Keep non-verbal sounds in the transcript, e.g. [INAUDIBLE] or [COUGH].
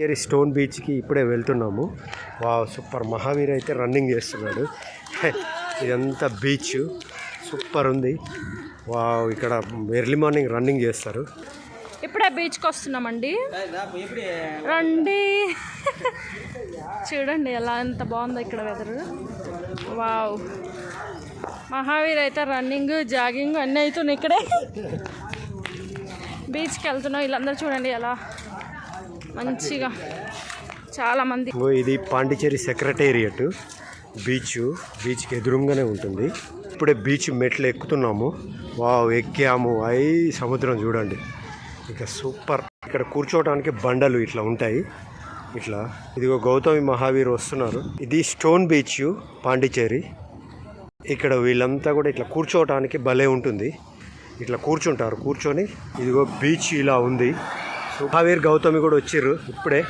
చెరి stone బీచ్కి ఇప్పుడే వెళ్తున్నాము. వా సూపర్. మహావీర్ అయితే రన్నింగ్ చేస్తున్నాడు. [LAUGHS] ఇదంతా బీచ్. సూపర్ ఉంది. వా ఇక్కడ ఎర్లీ మార్నింగ్ రన్నింగ్ చేస్తారు. ఇప్పుడే బీచ్కి వస్తున్నామండి. రండి. చూడండి ఎలా ఎంత బాగుందో ఇక్కడ వెదరు. వావ్. మహావీర్ అయితే రన్నింగ్ జాగింగ్ అన్నీ అవుతున్నాయి ఇక్కడే. బీచ్కి వెళ్తున్నాం. వీళ్ళందరూ చూడండి ఎలా మంచిగా చాలామంది ఇది పాండిచేరి సెక్రటేరియట్ బీచ్ బీచ్కి ఎదురుగానే ఉంటుంది. ఇప్పుడే బీచ్ మెట్లు ఎక్కుతున్నాము. వావ్ ఎక్కాము. అయి సముద్రం చూడండి. ఇక సూపర్. ఇక్కడ కూర్చోవడానికి బండలు ఇట్లా ఉంటాయి. ఇట్లా. ఇదిగో గౌతమి మహావీర్ వస్తున్నారు. ఇది స్టోన్ బీచ్ పాండిచేరి ఇక్కడ వీళ్ళంతా కూడా ఇట్లా కూర్చోవటానికి భలే ఉంటుంది. ఇట్లా కూర్చుంటారు. కూర్చొని ఇదిగో బీచ్ ఇలా ఉంది. మహావీర్ గౌతమి కూడా వచ్చిర్రు ఇప్పుడే.